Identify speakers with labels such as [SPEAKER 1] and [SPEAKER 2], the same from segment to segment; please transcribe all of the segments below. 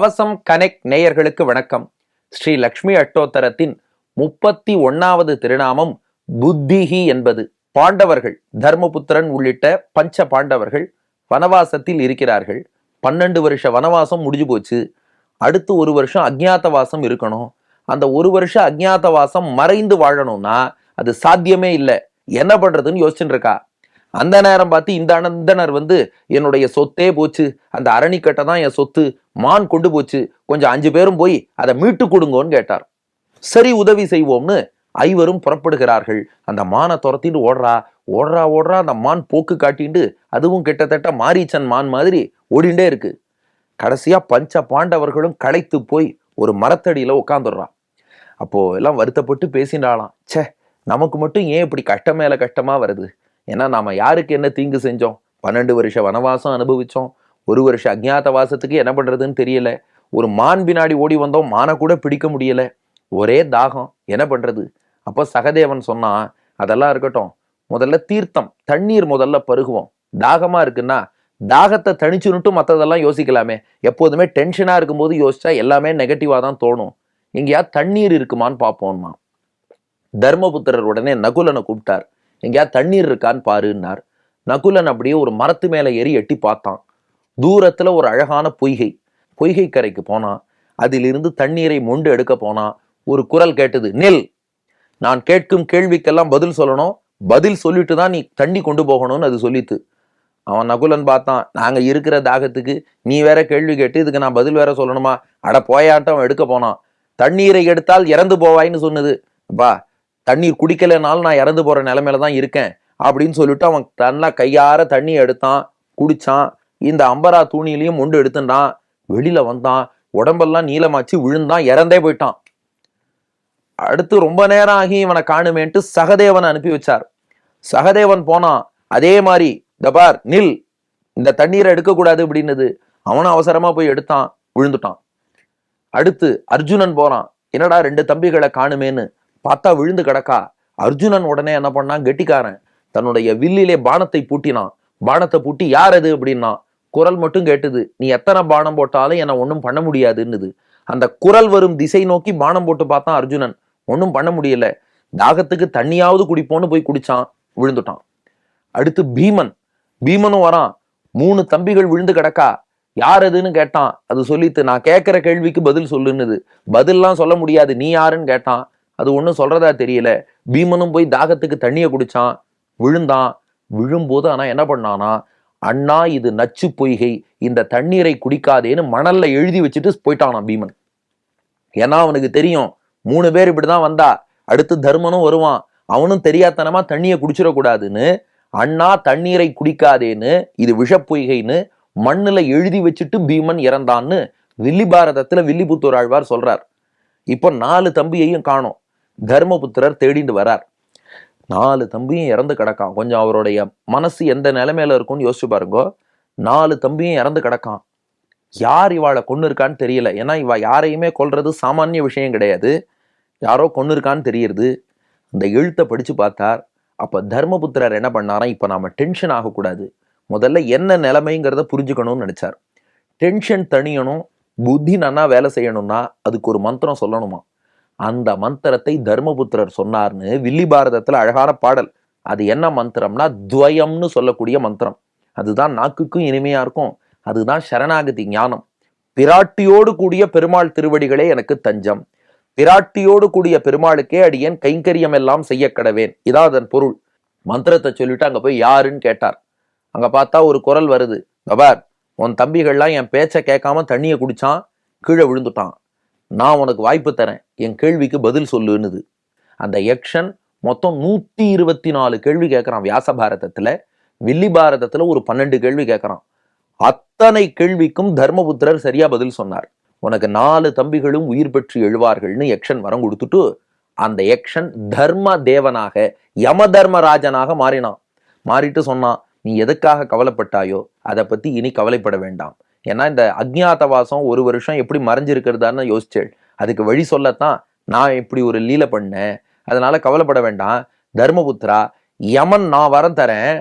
[SPEAKER 1] கவசம் கனெக்ட் நேயர்களுக்கு வணக்கம். ஸ்ரீ லக்ஷ்மி அட்டோத்தரத்தின் முப்பத்தி ஒன்னாவது திருநாமம் புத்திஹி என்பது. பாண்டவர்கள் தர்மபுத்திரன் உள்ளிட்ட பஞ்ச பாண்டவர்கள் வனவாசத்தில் இருக்கிறார்கள். பன்னெண்டு வருஷ வனவாசம் முடிஞ்சு போச்சு. அடுத்து ஒரு வருஷம் அஜ்ஞாதவாசம் இருக்கணும். அந்த ஒரு வருஷம் அஜ்ஞாதவாசம் மறைந்து வாழணும்னா அது சாத்தியமே இல்லை. என்ன பண்றதுன்னு யோசிச்சுட்டு இருக்கா? அந்த நேரம் பார்த்து இந்த அனந்தனர் வந்து என்னுடைய சொத்தே போச்சு. அந்த அரணிக்கட்டை தான் என் சொத்து. மான் கொண்டு போச்சு. கொஞ்சம் அஞ்சு பேரும் போய் அதை மீட்டு கொடுங்கோன்னு கேட்டார். சரி உதவி செய்வோம்னு ஐவரும் புறப்படுகிறார்கள். அந்த மானை துரத்திட்டு ஓடுறா ஓடுறா ஓடுறா அந்த மான் போக்கு காட்டிண்டு அதுவும் கிட்டத்தட்ட மாரீச்சன் மான் மாதிரி ஓடிண்டே இருக்கு. கடைசியா பஞ்ச பாண்டவர்களும் களைத்து போய் ஒரு மரத்தடியில உட்காந்துடுறான் அப்போ எல்லாம் வருத்தப்பட்டு பேசினாலாம் ச்சே நமக்கு மட்டும் ஏன் இப்படி கஷ்டம் மேல கஷ்டமா வருது? ஏன்னா நாம் யாருக்கு என்ன தீங்கு செஞ்சோம்? பன்னெண்டு வருஷ வனவாசம் அனுபவித்தோம் ஒரு வருஷ அஜ்ஞாத வாசத்துக்கு என்ன பண்ணுறதுன்னு தெரியல. ஒரு மான் பின்னாடி ஓடி வந்தோம். மானை கூட பிடிக்க முடியலை. ஒரே தாகம். என்ன பண்ணுறது அப்போ சகதேவன் சொன்னான் அதெல்லாம் இருக்கட்டும். முதல்ல தீர்த்தம். தண்ணீர் முதல்ல பருகுவோம். தாகமாக இருக்குன்னா தாகத்தை தணிச்சுன்னுட்டு மற்றதெல்லாம் யோசிக்கலாமே. எப்போதுமே டென்ஷனாக இருக்கும்போது யோசிச்சா எல்லாமே நெகட்டிவாக தான் தோணும். எங்கேயா தண்ணீர் இருக்குமான்னு பார்ப்போம்மா. தர்மபுத்திரர் உடனே நகுலனை கூப்பிட்டார். எங்கேயாவது தண்ணீர் இருக்கான்னு பாருன்னார். நகுலன் அப்படியே ஒரு மரத்து மேலே ஏறி எட்டி பார்த்தான். தூரத்தில் ஒரு அழகான பொய்கை. பொய்கை கரைக்கு போனான். அதிலிருந்து தண்ணீரை மொண்டு எடுக்க போனான். ஒரு குரல் கேட்டது நெல். நான் கேட்கும் கேள்விக்கெல்லாம் பதில் சொல்லணும். பதில் சொல்லிட்டு தான் நீ தண்ணி கொண்டு போகணும்னு அது சொல்லித்து. அவன் நகுலன் பார்த்தான் நாங்கள் இருக்கிற தாகத்துக்கு நீ வேற கேள்வி கேட்டு இதுக்கு நான் பதில் வேற சொல்லணுமா? அட போயாட்டம் எடுக்க போனான். தண்ணீரை எடுத்தால் இறந்து போவாய்ன்னு சொன்னது. பா தண்ணீர் குடிக்கலைனாலும் நான் இறந்து போகிற நிலமையில தான் இருக்கேன் அப்படின்னு சொல்லிட்டு அவன் தன்னா கையார தண்ணி எடுத்தான் குடித்தான் இந்த அம்பரா தூணிலையும் முண்டு எடுத்துட்டான். வெளியில் வந்தான். உடம்பெல்லாம் நீளமாச்சு விழுந்தான். இறந்தே போயிட்டான். அடுத்து ரொம்ப நேரம் ஆகி இவனை காணுமேன்ட்டு சகதேவனை அனுப்பி வச்சார். சகதேவன் போனான். அதே மாதிரி தபார் நில். இந்த தண்ணீரை எடுக்கக்கூடாது அப்படின்னது. அவனும் அவசரமா போய் எடுத்தான் விழுந்துட்டான். அடுத்து அர்ஜுனன் போறான். என்னடா ரெண்டு தம்பிகளை காணுமேன்னு? பார்த்தா விழுந்து கிடக்கா. அர்ஜுனன் உடனே என்ன பண்ணான்? கெட்டிக்காரன். தன்னுடைய வில்லிலே பானத்தை பூட்டினான். பானத்தை பூட்டி யார் அது அப்படின்னா குரல் மட்டும் கேட்டுது. நீ எத்தனை பானம் போட்டாலும் என்னை ஒன்றும் பண்ண முடியாதுன்னுது. அந்த குரல் வரும் திசை நோக்கி பானம் போட்டு பார்த்தான் அர்ஜுனன். ஒன்றும் பண்ண முடியல. தாகத்துக்கு தண்ணியாவது குடிப்போன்னு போய் குடிச்சான். விழுந்துட்டான். அடுத்து பீமன். பீமனும் வரான். மூணு தம்பிகள் விழுந்து கிடக்கா. யார் அதுன்னு கேட்டான். அது சொல்லித்து நான் கேட்குற கேள்விக்கு பதில் சொல்லுன்னுது. பதில்லாம் சொல்ல முடியாது. நீ யாருன்னு கேட்டான். அது ஒன்றும் சொல்றதா தெரியல. பீமனும் போய் தாகத்துக்கு தண்ணியை குடிச்சான். விழுந்தான். விழும்போது ஆனால் என்ன பண்ணானா அண்ணா இது நச்சு பொய்கை. இந்த தண்ணீரை குடிக்காதேன்னு மணல்ல எழுதி வச்சுட்டு போயிட்டானாம் பீமன். ஏன்னா அவனுக்கு தெரியும் மூணு பேர் இப்படிதான் வந்தா. அடுத்து தர்மனும் வருவான். அவனும் தெரியாதனமா தண்ணியை குடிச்சிடக்கூடாதுன்னு அண்ணா தண்ணீரை குடிக்காதேன்னு இது விஷப்பொய்கைன்னு மண்ணில் எழுதி வச்சுட்டு பீமன் இறந்தான்னு வில்லி பாரதத்துல வில்லிபுத்தூர் ஆழ்வார் சொல்றார். இப்போ நாலு தம்பியையும் காணோம். தர்மபுத்திரர் தேடிண்டு வரார். நாலு தம்பியும் இறந்து கிடக்கான். கொஞ்சம் அவருடைய மனசு எந்த நிலைமையில இருக்கும்னு யோசிச்சு பாருங்க. நாலு தம்பியும் இறந்து கிடக்கான். யார் இவாளை கொண்டு இருக்கான்னு தெரியல. ஏன்னா இவ யாரையுமே கொல்றது சாமானிய விஷயம் கிடையாது. யாரோ கொண்டு இருக்கான்னு தெரியுது. அந்த எழுத்தை படித்து பார்த்தார். அப்போ தர்மபுத்திரர் என்ன பண்ணாராம் இப்போ நாம் டென்ஷன் ஆகக்கூடாது. முதல்ல என்ன நிலைமைங்கிறத புரிஞ்சுக்கணும்னு நினச்சார். டென்ஷன் தணியணும் புத்தி நன்னா வேலை செய்யணும்னா அதுக்கு ஒரு மந்திரம் சொல்லணுமா? அந்த மந்திரத்தை தர்மபுத்திரர் சொன்னார்னு வில்லி பாரதத்தில் அழகான பாடல். அது என்ன மந்திரம்னா துவயம்னு சொல்லக்கூடிய மந்திரம். அதுதான் நாக்குக்கும் இனிமையா இருக்கும். அதுதான் சரணாகதி ஞானம். பிராட்டியோடு கூடிய பெருமாள் திருவடிகளே எனக்கு தஞ்சம். பிராட்டியோடு கூடிய பெருமாளுக்கே அடியேன் கைங்கரியம் எல்லாம் செய்ய கடவேன். இதான் அதன் பொருள். மந்திரத்தை சொல்லிட்டு அங்க போய் யாருன்னு கேட்டார். அங்க பார்த்தா ஒரு குரல் வருது. பபார் உன் தம்பிகள்லாம் என் பேச்சை கேட்காம தண்ணியை குடிச்சான் கீழே விழுந்துட்டான். நான் உனக்கு வாய்ப்பு தரேன். என் கேள்விக்கு பதில் சொல்லுன்னுது. அந்த யக்ஷன் மொத்தம் நூற்றி இருபத்தி நாலு கேள்வி கேட்குறான் வியாச பாரதத்தில். வில்லி பாரதத்தில் ஒரு பன்னெண்டு கேள்வி கேட்குறான் அத்தனை கேள்விக்கும் தர்மபுத்திரர் சரியா பதில் சொன்னார். உனக்கு நாலு தம்பிகளும் உயிர் பெற்று எழுவார்கள்னு யக்ஷன் வரம் கொடுத்துட்டு அந்த யக்ஷன் தர்ம தேவனாக யம தர்மராஜனாக மாறினான். மாறிட்டு சொன்னான் நீ எதுக்காக கவலைப்பட்டாயோ அதை பத்தி இனி கவலைப்பட வேண்டாம். ஏன்னா இந்த அக்ஞாதவாசம் ஒரு வருஷம் எப்படி மறைஞ்சிருக்கிறதான்னு யோசிச்சேள் அதுக்கு வழி சொல்லத்தான் நான் இப்படி ஒரு லீலை பண்ணேன். அதனால கவலைப்பட வேண்டாம். தர்மபுத்திரா யமன் நான் வரம் தரேன்.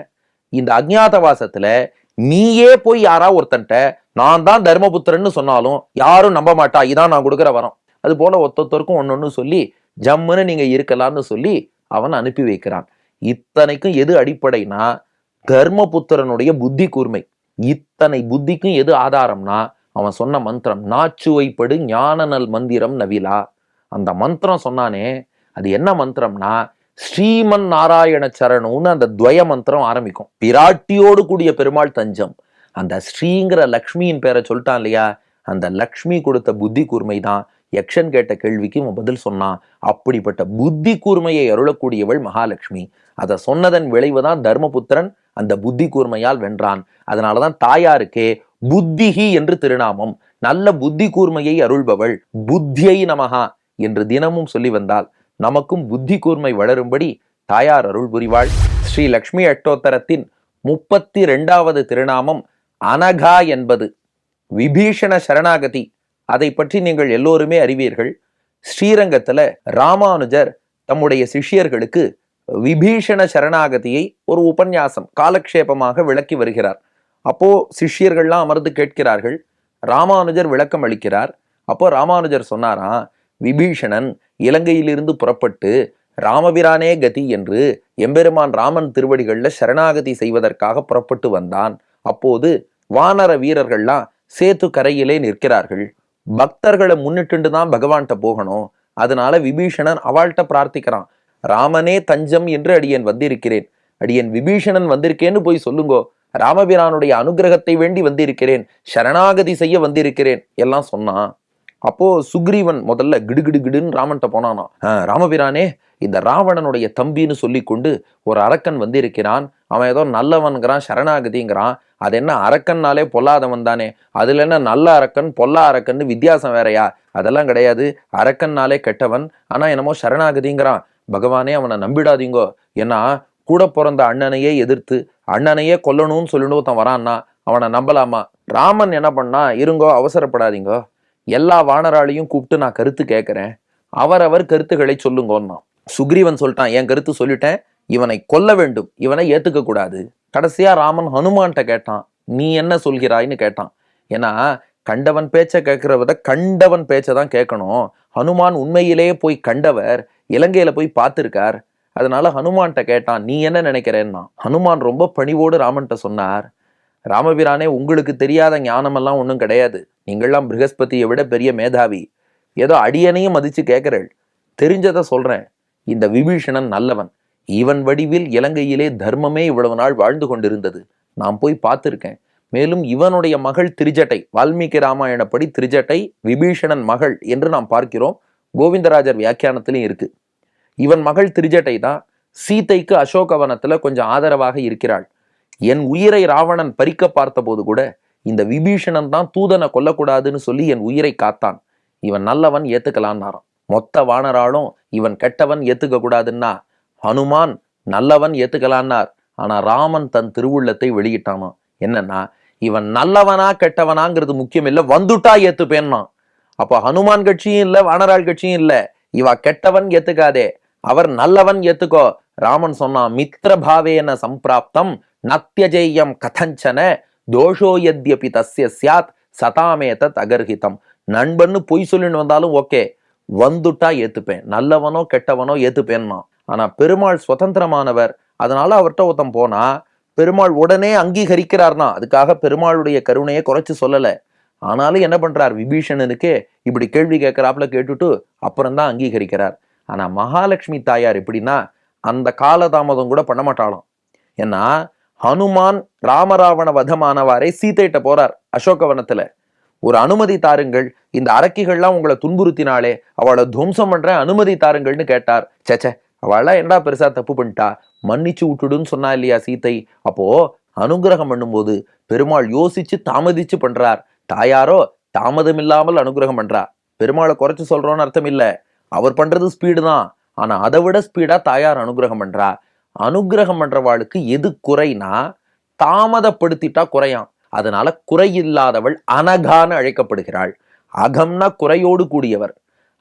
[SPEAKER 1] இந்த அக்ஞாதவாசத்துல நீயே போய் யாரா ஒருத்தன்ட்ட நான் தான் தர்மபுத்திரன்னு சொன்னாலும் யாரும் நம்ப மாட்டா. இதான் நான் கொடுக்குற வரம். அது போல ஒத்தொத்தருக்கும் ஒன்னொன்னு சொல்லி ஜம்முன்னு நீங்க இருக்கலாம்னு சொல்லி அவன் அனுப்பி வைக்கிறான். இத்தனைக்கும் எது அடிப்படைனா தர்மபுத்திரனுடைய புத்தி கூர்மை. இத்தனை புத்திக்கும் எது ஆதாரம்னா அவன் சொன்ன மந்திரம் நாச்சுவைப்படு ஞானநல் மந்திரம் நவிலா. அந்த மந்திரம் சொன்னானே அது என்ன மந்திரம்னா ஸ்ரீமன் நாராயண சரணுன்னு அந்த துவய மந்திரம் ஆரம்பிக்கும். பிராட்டியோடு கூடிய பெருமாள் தஞ்சம். அந்த ஸ்ரீங்கிற லக்ஷ்மியின் பேரை சொல்லிட்டான் இல்லையா? அந்த லக்ஷ்மி கொடுத்த புத்தி கூர்மை தான் யக்ஷன் கேட்ட கேள்விக்கு இவன் பதில் சொன்னான் அப்படிப்பட்ட புத்தி கூர்மையை அருளக்கூடியவள் மகாலட்சுமி அதை சொன்னதன் விளைவு தான் தர்மபுத்திரன் அந்த புத்தி கூர்மையால் வென்றான். அதனாலதான் தாயாருக்கே புத்திஹி என்று திருநாமம் நல்ல புத்தி கூர்மையை அருள்பவள் புத்தியை நமகா என்று தினமும் சொல்லி வந்தால் நமக்கும் புத்தி கூர்மை வளரும்படி தாயார் அருள் புரிவாள். ஸ்ரீ லக்ஷ்மி அட்டோத்தரத்தின் முப்பத்தி ரெண்டாவது திருநாமம் அனகா என்பது. விபீஷண சரணாகதி. அதை பற்றி நீங்கள் எல்லோருமே அறிவீர்கள். ஸ்ரீரங்கத்தில் ராமானுஜர் தம்முடைய சிஷ்யர்களுக்கு விபீஷண சரணாகதியை ஒரு உபன்யாசம் காலக்ஷேபமாக விளக்கி வருகிறார். அப்போ சிஷ்யர்கள்லாம் அமர்ந்து கேட்கிறார்கள். ராமானுஜர் விளக்கம் அளிக்கிறார். அப்போ ராமானுஜர் சொன்னாராம் விபீஷணன் இலங்கையிலிருந்து புறப்பட்டு ராமபிரானே கதி என்று எம்பெருமான் ராமன் திருவடிகளில் சரணாகதி செய்வதற்காக புறப்பட்டு வந்தான். அப்போது வானர வீரர்கள்லாம் சேத்து கரையிலே நிற்கிறார்கள். பக்தர்களை முன்னிட்டு தான் பகவான்கிட்ட போகணும். அதனால விபீஷணன் அவள்கிட்ட பிரார்த்திக்கிறான். ராமனே தஞ்சம் என்று அடியன் வந்திருக்கிறேன். அடியன் விபீஷணன் வந்திருக்கேன்னு போய் சொல்லுங்கோ. ராமபிரானுடைய அனுகிரகத்தை வேண்டி வந்திருக்கிறேன். சரணாகதி செய்ய வந்திருக்கிறேன். எல்லாம் சொன்னான் அப்போ சுக்ரீவன் முதல்ல கிடுகிடு கிடுன்னு ராமன்ட்ட போனானா. ராமபிரானே இந்த ராவணனுடைய தம்பின்னு சொல்லி கொண்டு ஒரு அரக்கன் வந்திருக்கிறான். அவன் ஏதோ நல்லவன்கிறான் சரணாகதிங்கிறான். அது என்ன அரக்கன்னாலே பொல்லாதவன் தானே. அதுல என்ன நல்ல அரக்கன் பொல்லா அரக்கன்னு வித்தியாசம் வேறயா? அதெல்லாம் கிடையாது. அரக்கன்னாலே கெட்டவன். ஆனா என்னமோ சரணாகதிங்கிறான். பகவானே அவனை நம்பிடாதீங்கோ. ஏன்னா கூட பிறந்த அண்ணனையே எதிர்த்து அண்ணனையே கொல்லணும்னு சொல்லிட்டு ஒருத்தன் வரான்னா அவனை நம்பலாமா? ராமன் என்ன பண்ணா இருங்கோ அவசரப்படாதீங்கோ. எல்லா வானராலையும் கூப்பிட்டு நான் கருத்து கேட்குறேன் அவரவர் கருத்துக்களை சொல்லுங்கோன்னா சுக்ரீவன் சொல்லிட்டான் என் கருத்து சொல்லிட்டேன். இவனை கொல்ல வேண்டும். இவனை ஏத்துக்க கூடாது. கடைசியா ராமன் ஹனுமான்கிட்ட கேட்டான் நீ என்ன சொல்கிறாய்ன்னு கேட்டான். ஏன்னா கண்டவன் பேச்சை கேட்கிறத விட கண்டவன் பேச்சை தான் கேட்கணும் ஹனுமான் உண்மையிலேயே போய் கண்டவர் இலங்கையில் போய் பார்த்துருக்கார். அதனால ஹனுமான்கிட்ட கேட்டான் நீ என்ன நினைக்கிறேன்னா? ஹனுமான் ரொம்ப பணிவோடு ராமன்கிட்ட சொன்னார் ராமபிரானே உங்களுக்கு தெரியாத ஞானமெல்லாம் ஒன்றும் கிடையாது. நீங்கள்லாம் பிருகஸ்பதியை விட பெரிய மேதாவி. ஏதோ அடியனையும் மதித்து கேட்கிறள். தெரிஞ்சதை சொல்கிறேன் இந்த விபீஷணன் நல்லவன். இவன் வடிவில் இலங்கையிலே தர்மமே இவ்வளவு நாள் வாழ்ந்து கொண்டிருந்தது. நான் போய் பார்த்துருக்கேன். மேலும் இவனுடைய மகள் திரிஜட்டை வால்மீகி ராமாயணப்படி திரிஜட்டை விபீஷணன் மகள் என்று நாம் பார்க்கிறோம். கோவிந்தராஜர் வியாக்கியானத்திலையும் இருக்கு. இவன் மகள் திரிஜட்டை தான் சீதைக்கு அசோகவனத்துல கொஞ்சம் ஆதரவாக இருக்கிறாள். என் உயிரை ராவணன் பறிக்க பார்த்தபோது கூட இந்த விபீஷணன் தான் தூதனை கொல்லக்கூடாதுன்னு சொல்லி என் உயிரை காத்தான். இவன் நல்லவன் ஏத்துக்கலான்னாராம் மொத்த வானராலும் இவன் கெட்டவன் ஏத்துக்க கூடாதுன்னா ஹனுமான் நல்லவன் ஏத்துக்கலான்னார். ஆனா ராமன் தன் திருவுள்ளத்தை வெளியிட்டானாம். என்னன்னா இவன் நல்லவனா கெட்டவனாங்கிறது முக்கியம் இல்லை வந்துட்டா ஏத்துப்பேன்னா அப்போ ஹனுமான் கட்சியும் இல்லை வானராள் கட்சியும் இல்லை. இவா கெட்டவன் எத்துக்காதே அவர் நல்லவன் எத்துக்கோ ராமன் சொன்னான் மித்திர பாவேன சம்பிராப்தம் நத்தியஜேயம் கதஞ்சன தோஷோ எத்யபி தஸ்ய சியாத் சதாமேதத் அகர்ஹிதம் நண்பன்னு பொய் சொல்லின்னு வந்தாலும் ஓகே. வந்துட்டா ஏத்துப்பேன். நல்லவனோ கெட்டவனோ ஏத்துப்பேன்னா. ஆனா பெருமாள் சுதந்திரமானவர். அதனால அவர்கிட்ட ஒருத்தன் போனா பெருமாள் உடனே அங்கீகரிக்கிறார்னா அதுக்காக பெருமாளுடைய கருணையை குறைச்சு சொல்லலை. ஆனாலும் என்ன பண்றார்? விபீஷணனுக்கு இப்படி கேள்வி கேட்கிறாப்புல கேட்டுட்டு அப்புறம்தான் அங்கீகரிக்கிறார். ஆனா மகாலட்சுமி தாயார் எப்படின்னா அந்த காலதாமதம் கூட பண்ண மாட்டாளாம். ஏன்னா ஹனுமான் ராமராவண வதமானவாறே சீத்தையிட்ட போறார் அசோகவனத்துல. ஒரு அனுமதி தாருங்கள் இந்த அரக்கிகள்லாம் உங்களை துன்புறுத்தினாலே அவளை துவம்சம் பண்ற அனுமதி தாருங்கள்னு கேட்டார். சேச்சே அவளாம் என்னடா பெருசா தப்பு பண்ணிட்டா? மன்னிச்சு விட்டுடுன்னு சொன்னா இல்லையா சீத்தை? அப்போ அனுகிரகம் பண்ணும்போது பெருமாள் யோசிச்சு தாமதிச்சு பண்றார். தாயாரோ தாமதம் இல்லாமல் அனுகிரகம் பண்றா. பெருமாளை குறைச்சு சொல்றோம்னு அர்த்தம் இல்லை. அவர் பண்றது ஸ்பீடு தான். ஆனா அதை விட ஸ்பீடா தாயார் அனுகிரகம் பண்றா. அனுகிரகம் பண்றவாளுக்கு எது குறைனா தாமதப்படுத்திட்டா குறையாம். அதனால குறையில்லாதவள் அனகான்னு அழைக்கப்படுகிறாள். அகம்னா குறையோடு கூடியவர்.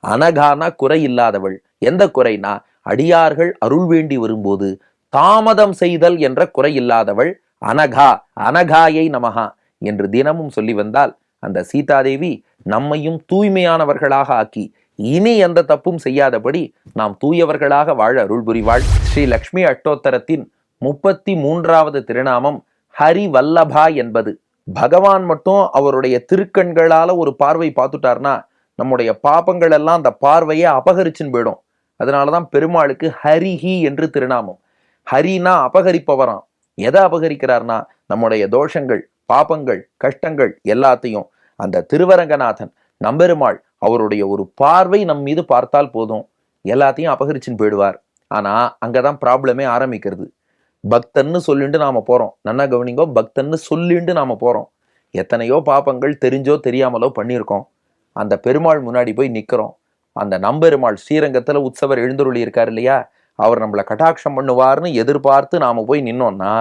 [SPEAKER 1] அனகானா குறை இல்லாதவள். எந்த குறைனா அடியார்கள் அருள் வேண்டி வரும்போது தாமதம் செய்தல் என்ற குறை இல்லாதவள் அனகா அனகாயை நமகா என்று தினமும் சொல்லி வந்தால் அந்த சீதாதேவி நம்மையும் தூய்மையானவர்களாக ஆக்கி இனி எந்த தப்பும் செய்யாதபடி நாம் தூயவர்களாக வாழ அருள் புரிவாள். ஸ்ரீ லக்ஷ்மி அட்டோத்தரத்தின் முப்பத்தி மூன்றாவது திருநாமம் ஹரி வல்லபா என்பது. பகவான் மட்டும் அவருடைய திருக்கண்களால ஒரு பார்வை பார்த்துட்டார்னா நம்முடைய பாபங்கள் எல்லாம் அந்த பார்வையை அபகரிச்சுன்னு போயிடும். அதனாலதான் பெருமாளுக்கு ஹரிஹி என்று திருநாமம். ஹரினா அபகரிப்பவராம். எதை அபகரிக்கிறார்னா நம்முடைய தோஷங்கள் பாபங்கள் கஷ்டங்கள் எல்லாத்தையும் அந்த திருவரங்கநாதன் நம்பெருமாள் அவருடைய ஒரு பார்வை நம் மீது பார்த்தால் போதும். எல்லாத்தையும் அபகரிச்சுன்னு போயிடுவார். ஆனால் அங்கே தான் ப்ராப்ளமே ஆரம்பிக்கிறது. பக்தன்னு சொல்லிட்டு நாம போகிறோம் நன்னா கவனிங்கோ பக்தன்னு சொல்லிண்டு நாம் போகிறோம் எத்தனையோ பாப்பங்கள் தெரிஞ்சோ தெரியாமலோ பண்ணியிருக்கோம். அந்த பெருமாள் முன்னாடி போய் நிற்கிறோம் அந்த நம்பெருமாள் ஸ்ரீரங்கத்தில் உற்சவர் எழுந்தருளி இருக்கார் இல்லையா? அவர் நம்மளை கட்டாட்சம் பண்ணுவார்னு எதிர்பார்த்து நாம் போய் நின்னோன்னா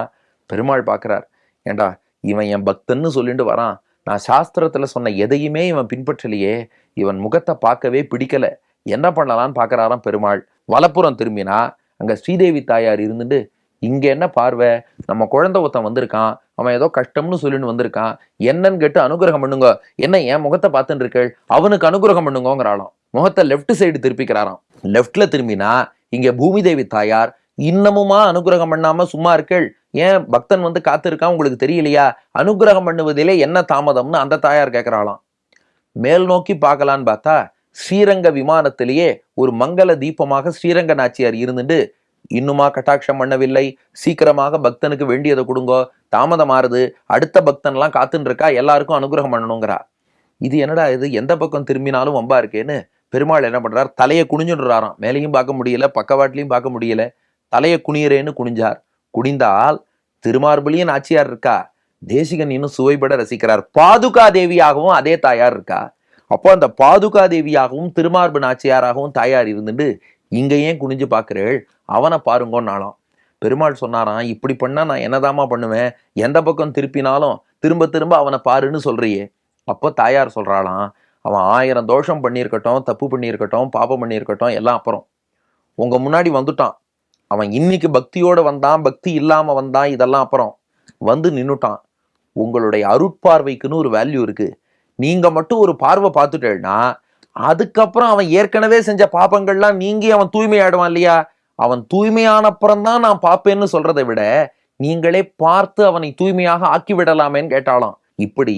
[SPEAKER 1] பெருமாள் பார்க்குறார் ஏண்டா இவன் என் பக்தன்னு சொல்லிட்டு வரான். நான் சாஸ்திரத்தில் சொன்ன எதையுமே இவன் பின்பற்றலையே. இவன் முகத்தை பார்க்கவே பிடிக்கல. என்ன பண்ணலாம்னு பார்க்குறாராம் பெருமாள். வலப்புறம் திரும்பினா அங்கே ஸ்ரீதேவி தாயார் இருந்துட்டு இங்கே என்ன பார்வை? நம்ம குழந்தை ஒருத்தன் வந்திருக்கான். அவன் ஏதோ கஷ்டம்னு சொல்லிட்டு வந்திருக்கான். என்னன்னு கேட்டு அனுகிரகம் பண்ணுங்க. என்ன என் முகத்தை பார்த்துட்டு இருக்கள்? அவனுக்கு அனுகிரகம் பண்ணுங்கோங்கிறாளாம். முகத்தை லெஃப்ட் சைடு திருப்பிக்கிறாராம். லெஃப்ட்ல திரும்பினா இங்கே பூமி தேவி தாயார் இன்னமுமா அனுகிரகம் பண்ணாம சும்மா இருக்கள்? ஏன் பக்தன் வந்து காத்திருக்கான் உங்களுக்கு தெரியலையா? அனுகிரகம் பண்ணுவதிலே என்ன தாமதம்னு அந்த தாயார் கேட்கறாளாம் மேல் நோக்கி பார்க்கலான்னு பார்த்தா ஸ்ரீரங்க விமானத்திலேயே ஒரு மங்கள தீபமாக ஸ்ரீரங்க நாச்சியார் இருந்துட்டு இன்னுமா கட்டாட்சம் பண்ணவில்லை? சீக்கிரமாக பக்தனுக்கு வேண்டியதை கொடுங்கோ தாமதமாறுது அடுத்த பக்தன்லாம் காத்துன்னு இருக்கா எல்லாருக்கும் அனுகிரகம் பண்ணணுங்கிறா. இது என்னடா இது எந்த பக்கம் திரும்பினாலும் வம்பா இருக்கேன்னு பெருமாள் என்ன பண்றார் தலையை குனிஞ்சுடுறாராம் மேலேயும் பார்க்க முடியல பக்கவாட்டிலையும் பார்க்க முடியல தலையை குனியறேன்னு குனிஞ்சார். குனிந்தால் திருமார்பலியும் நாச்சியார் இருக்கா? தேசிகன் இன்னும் சுவைபட ரசிக்கிறார். பாதுகா தேவியாகவும் அதே தாயார் இருக்கா? அப்போ அந்த பாதுகா தேவியாகவும் திருமார்பு நாச்சியாராகவும் தாயார் இருந்துட்டு இங்க ஏன் குனிஞ்சு பார்க்குறேள்? அவனை பாருங்கன்னாலாம் பெருமாள் சொன்னாராம் இப்படி பண்ணா நான் என்னதாம்மா பண்ணுவேன்? எந்த பக்கம் திருப்பினாலும் திரும்ப திரும்ப அவனை பாருன்னு சொல்றியே. அப்போ தாயார் சொல்றாளாம் அவன் ஆயிரம் தோஷம் பண்ணியிருக்கட்டும் தப்பு பண்ணியிருக்கட்டும் பாப்பம் பண்ணியிருக்கட்டும் எல்லாம் அப்புறம். உங்க முன்னாடி வந்துட்டான். அவன் இன்னைக்கு பக்தியோடு வந்தான் பக்தி இல்லாமல் வந்தான் இதெல்லாம் அப்புறம் வந்து நின்றுட்டான் உங்களுடைய அருட்பார்வைக்குன்னு ஒரு வேல்யூ இருக்கு. நீங்கள் மட்டும் ஒரு பார்வை பார்த்துட்டேன்னா அதுக்கப்புறம் அவன் ஏற்கனவே செஞ்ச பாப்பங்கள்லாம் நீங்கி அவன் தூய்மையாடுவான் இல்லையா? அவன் தூய்மையானப்புறம் தான் நான் பார்ப்பேன்னு சொல்றதை விட நீங்களே பார்த்து அவனை தூய்மையாக ஆக்கி விடலாமேன்னு கேட்டாலும். இப்படி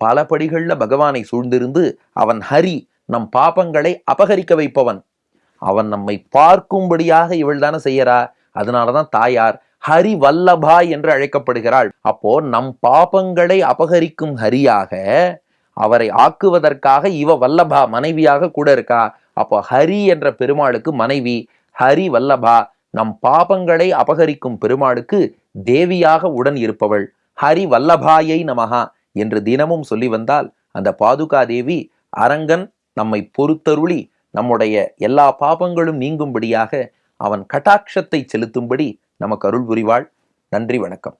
[SPEAKER 1] பல படிகளில் பகவானை சூழ்ந்திருந்து அவன் ஹரி நம் பாபங்களை அபகரிக்க வைப்பவன். அவன் நம்மை பார்க்கும்படியாக இவள் தானே செய்யறா? அதனாலதான் தாயார் ஹரி வல்லபா என்று அழைக்கப்படுகிறாள். அப்போ நம் பாபங்களை அபகரிக்கும் ஹரியாக அவரை ஆக்குவதற்காக இவ வல்லபா மனைவியாக கூட இருக்கா? அப்போ ஹரி என்ற பெருமாளுக்கு மனைவி ஹரி வல்லபா நம் பாபங்களை அபகரிக்கும் பெருமாளுக்கு தேவியாக உடன் இருப்பவள் ஹரி வல்லபாயை நமகா என்று தினமும் சொல்லி வந்தால் அந்த பாதுகா தேவி அரங்கன் நம்மை பொறுத்தருளி நம்முடைய எல்லா பாபங்களும் நீங்கும்படியாக அவன் கட்டாட்சத்தை செலுத்தும்படி நமக்கு அருள் புரிவாள் நன்றி வணக்கம்.